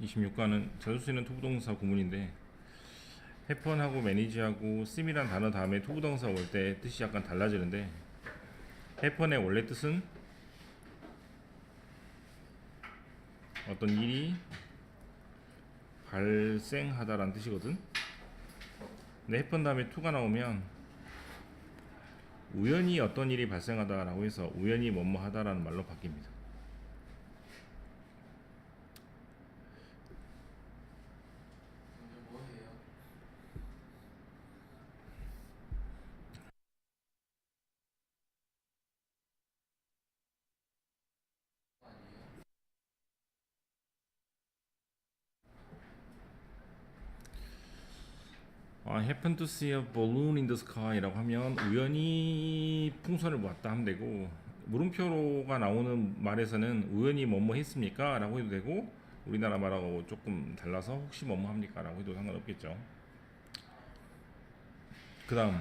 26과는 자주 쓰이는 투부동사 구문인데 해펀하고 매니지하고 씀이란 단어 다음에 투부동사 올 때 뜻이 약간 달라지는데 해펀의 원래 뜻은 어떤 일이 발생하다라는 뜻이거든. 근데 해펀 다음에 투가 나오면 우연히 어떤 일이 발생하다라고 해서 우연히 뭐뭐 하다라는 말로 바뀝니다. 오늘 뭐 해요? 아니에요? I happen to see a balloon in the sky라고 하면 우연히 풍선을 보았다 하면 되고 물음표가 나오는 말에서는 우연히 뭐뭐 했습니까? 라고 해도 되고 우리나라 말하고 조금 달라서 혹시 뭐뭐 합니까? 라고 해도 상관없겠죠 그 다음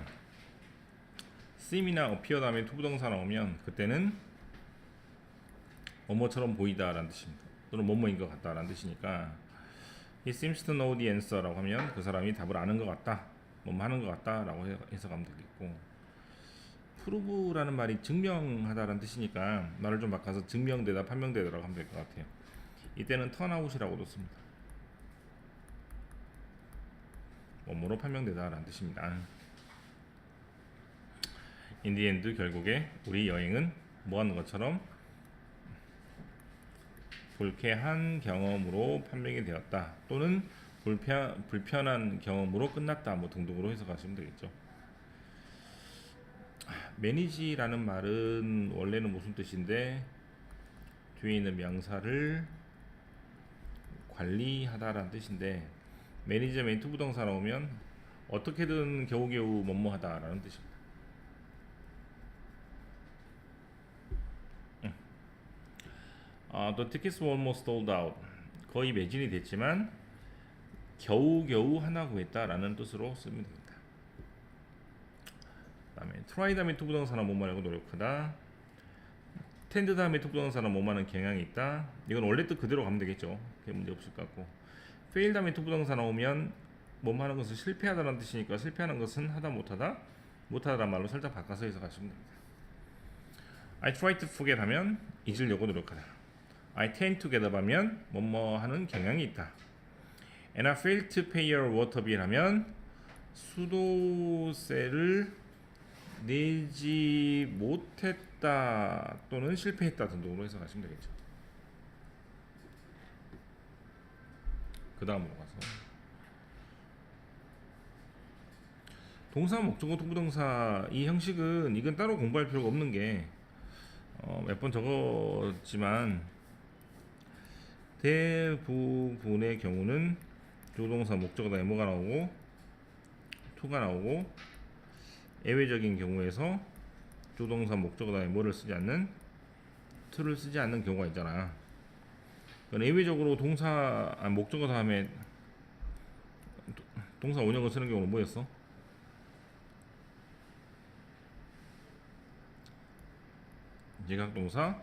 seem이나 appear 다음에 투부동사 나오면 그때는 뭐뭐처럼 보이다 라는 뜻입니다 또는 뭐뭐인 것 같다 라는 뜻이니까 He seems to know the answer라고 하면 그 사람이 답을 아는 것 같다, 뭐 하는 것 같다라고 해- 해석하면 되겠고, prove라는 말이 증명하다라는 뜻이니까 말을 좀 바꿔서 증명되다, 판명되다라고 하면 될 것 같아요. 이때는 turnout이라고도 씁니다. 뭐뭐로 판명되다라는 뜻입니다. End 결국에 우리 여행은 뭐 하는 것처럼 불쾌한 경험으로 판명이 되었다. 또는 불편, 불편한 경험으로 끝났다. 뭐 등등으로 해석하시면 되겠죠. 매니지라는 말은 원래는 무슨 뜻인데 뒤에 있는 명사를 관리하다라는 뜻인데 매니저 멘트 부동사 나오면 어떻게든 겨우겨우 뭐뭐하다라는 뜻입니다 아, the tickets were almost sold out. 거의 매진이 됐지만 겨우겨우 하나 구했다라는 뜻으로 쓰면 됩니다. 그다음에 try 다음에 투부동사나 뭐뭐라고 노력하다. tend 다음에 투부동사나 뭐뭐하는 경향이 있다. 이건 원래 뜻 그대로 가면 되겠죠. 그게 문제 없을 것 같고. fail 다음에 투부동사 나오면 뭐뭐하는 것은 실패하다는 뜻이니까 실패하는 것은 하다 못하다 못하다란 말로 살짝 바꿔서 해석하시면 됩니다. I try to forget 하면 잊으려고 노력하다. I tend to get up 하면 뭐뭐 하는 경향이 있다. And I fail to pay your water bill 하면 수도세를 내지 못했다 또는 실패했다 등등으로 해석하시면 되겠죠. 그 다음으로 가서 동사 목적어 투부동사 이 형식은 이건 따로 공부할 필요가 없는 게 어, 적었지만 대부분의 경우는 조동사 목적어다 뭐가 나오고 to가 나오고 예외적인 경우에서 조동사 목적어다에 뭐를 쓰지 않는 to를 쓰지 않는 경우가 있잖아. 예외적으로 동사 아, 목적어 다음에 도- 동사 원형을 쓰는 경우는 뭐였어? 지각동사,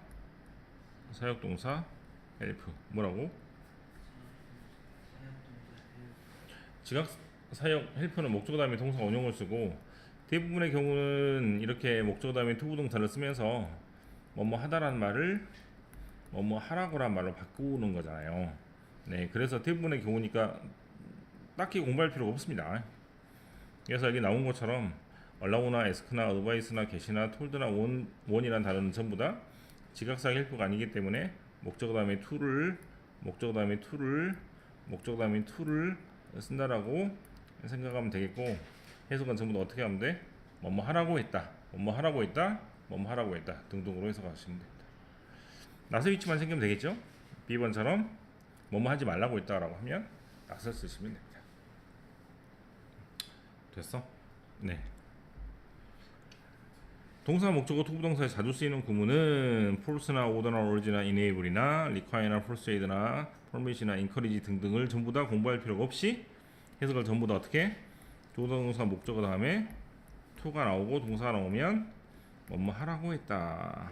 사역동사, 헬프 뭐라고? 지각 사역 헬프는 목적어 다음에 동사 원형을 쓰고 대부분의 경우는 이렇게 목적어 다음에 투부 동사를 쓰면서 뭐뭐 하다라는 말을 뭐뭐 하라고란 말로 바꾸는 거잖아요. 네, 그래서 대부분의 경우니까 딱히 공부할 필요가 없습니다. 그래서 여기 나온 것처럼 얼라우나 에스크나 어드바이스나 게시나 톨드나 원 원이란 단어는 전부 다 지각사역 헬프가 아니기 때문에 목적어 다음에 to를 목적어 다음에 to를 목적어 다음에 to를 쓴다라고 생각하면 되겠고 해석은 전부 다 어떻게 하면 돼? 뭐뭐 하라고 했다, 뭐뭐 하라고 했다, 뭐뭐 하라고 했다 등등으로 해석하시면 됩니다. 나서 위치만 생기면 되겠죠? B번처럼 뭐뭐 하지 말라고 했다라고 하면 낯을 쓰시면 됩니다. 됐어? 네. 동사 목적어 투부 동사에 자주 쓰이는 구문은 force나 order나 origin나 enable이나 require나 persuade나 permit이나 encourage 등등을 전부 다 공부할 필요가 없이 해석을 전부 다 어떻게 조동사 목적어 다음에 to가 나오고 동사가 나오면 뭐뭐 하라고 했다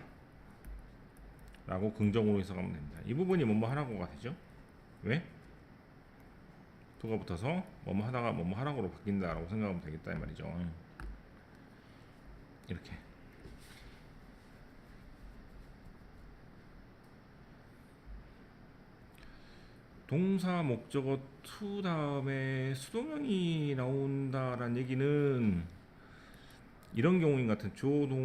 라고 긍정으로 해석하면 됩니다 이 부분이 뭐뭐 하라고가 되죠 왜? to가 붙어서 뭐뭐 하다가 뭐뭐 하라고로 바뀐다 라고 생각하면 되겠다 이 말이죠. 이렇게. 동사 목적어 to 다음에 수동형이 나온다라는 얘기는 이런 경우인 것 같은 조동사의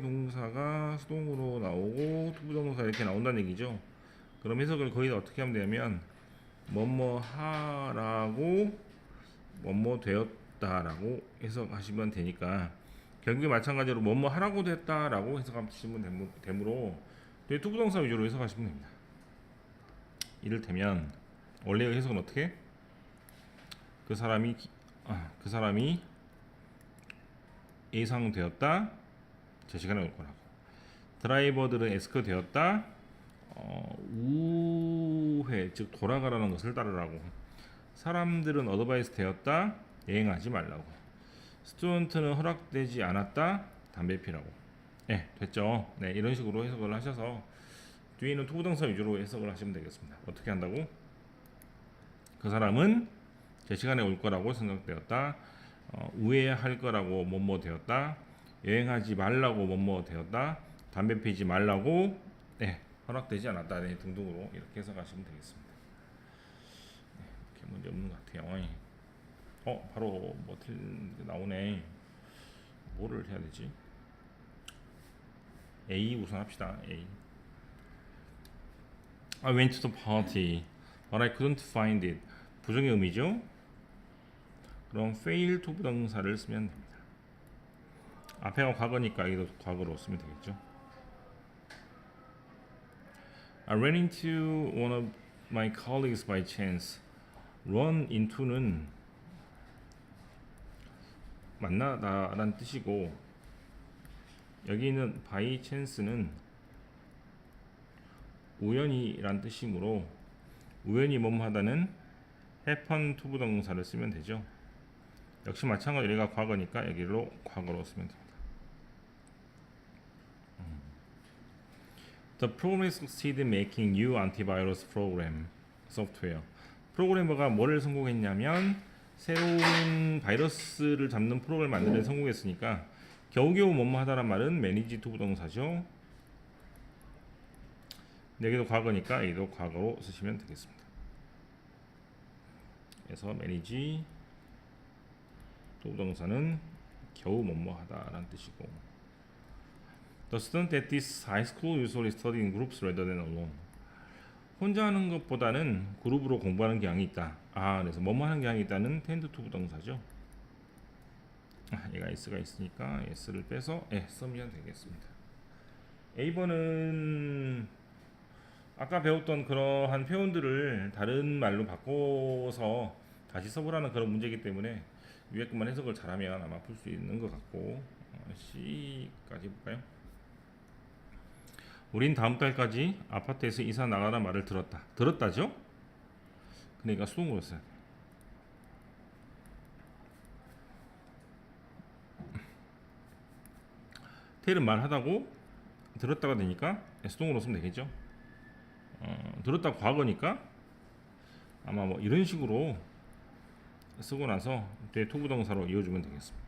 동사가 수동으로 나오고 투부정사 이렇게 나온다는 얘기죠. 그럼 해석을 거의 다 어떻게 하면 되냐면 뭐뭐 하라고 뭐뭐 되었다라고 해석하시면 되니까 결국에 마찬가지로 뭐뭐 하라고 됐다라고 해석하시면 되므- 되므로 되게 투부정사 위주로 해석하시면 됩니다. 이를테면 원래 해석은 어떻게? 그 사람이 기- 아, 그 사람이 예상되었다. 제 시간에 올 거라고. 드라이버들은 에스커 되었다. 어, 우회 즉 돌아가라는 것을 따르라고. 사람들은 어드바이스 되었다. 여행하지 말라고. 스튜던트는 허락되지 않았다. 담배 피라고. 네, 됐죠. 네, 이런 식으로 해석을 하셔서 뒤에는 투부정사 위주로 해석을 하시면 되겠습니다. 어떻게 한다고? 그 사람은 제 시간에 올 거라고 생각되었다. 어, 우회할 거라고 뭐뭐 되었다. 여행하지 말라고 뭐뭐 되었다. 담배 피지 말라고 네, 허락되지 않았다. 네, 등등으로 이렇게 해석하시면 되겠습니다. 네, 이렇게 문제 없는 것 같아요. 어, 바로 뭐 나오네. 뭐를 해야 되지? A 우선 합시다. A. I went to the party, but I couldn't find it. 부정의 의미죠. 그럼 fail to 부동사를 쓰면 됩니다. 앞에가 과거니까 여기도 과거로 쓰면 되겠죠. I ran into one of my colleagues by chance. run into는 만나다란 뜻이고 여기 있는 by chance는 우연히란 뜻이므로 우연히 뭐뭐하다는 happen to 부동사를 쓰면 되죠. 역시 마찬가지로 얘가 과거니까 여기로 과거로 쓰면 됩니다. 음. The program succeeded in making new antivirus program software. 프로그래머가 뭐를 성공했냐면 새로운 바이러스를 잡는 프로그램을 만드는 데 성공했으니까 겨우겨우 뭐뭐 하다란 말은 manage to 부동사죠. 여기도 과거니까 여기도 과거로 쓰시면 되겠습니다. 그래서 manage 또 부동사는 겨우 뭐뭐하다라는 뜻이고 The student at this high school usually study in groups rather than alone. 혼자 하는 것보다는 그룹으로 공부하는 경향이 있다. 아, 그래서 뭐뭐 하는 경향이 있다는 tend to 부동사죠. 아, 얘가 s가 있으니까 s를 빼서 예, 쓰면 되겠습니다. A번은 아까 배웠던 그러한 표현들을 다른 말로 바꿔서 다시 써보라는 그런 문제이기 때문에 위에 것만 해석을 잘하면 아마 풀 수 있는 것 같고 어, C까지 볼까요? 우린 다음 달까지 아파트에서 이사 나가라 말을 들었다. 들었다죠? 그러니까 수동으로 써요. 테일은 말하다고 들었다가 되니까 수동으로 쓰면 되겠죠. 어, 들었다 과거니까 아마 뭐 이런 식으로 쓰고 나서 뒤에 투부동사로 이어주면 되겠습니다.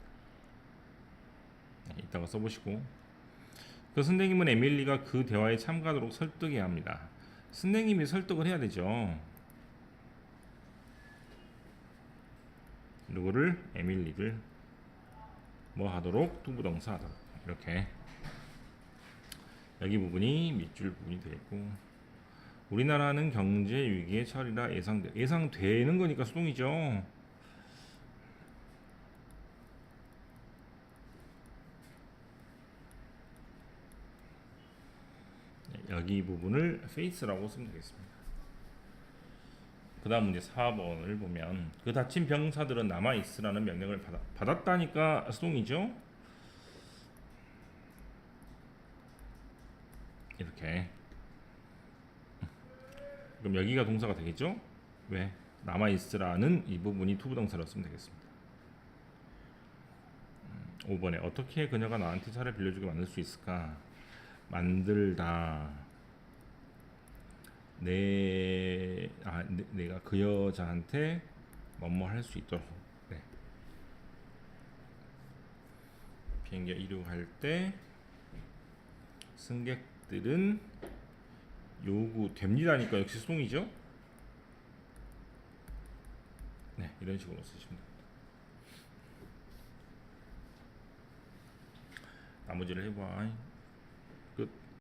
네, 이따가 써보시고 그 선생님은 에밀리가 그 대화에 참가하도록 설득해야 합니다. 선생님이 설득을 해야 되죠. 누구를 에밀리를 뭐 하도록 투부동사 하도록 이렇게 여기 부분이 밑줄 부분이 되겠고 우리나라는 경제 위기에 처리라 예상돼 예상되는 거니까 수동이죠. 네, 여기 부분을 face라고 쓰면 되겠습니다. 그 다음 문제 4번을 보면 그 다친 병사들은 남아있으라는 명령을 받아, 받았다니까 수동이죠. 이렇게 그럼 여기가 동사가 되겠죠? 왜? 남아있으라는 이 부분이 투부동사로 쓰면 되겠습니다. 음, 5번에 어떻게 그녀가 나한테 차를 빌려주게 만들 수 있을까? 만들다 내, 아, 내, 내가 그 여자한테 뭐뭐 할 수 있도록 네. 비행기 이륙할 때 승객들은 요구 됩니다니까 역시 수동이죠. 네, 이런 식으로 쓰시면 됩니다. 나머지를 해봐.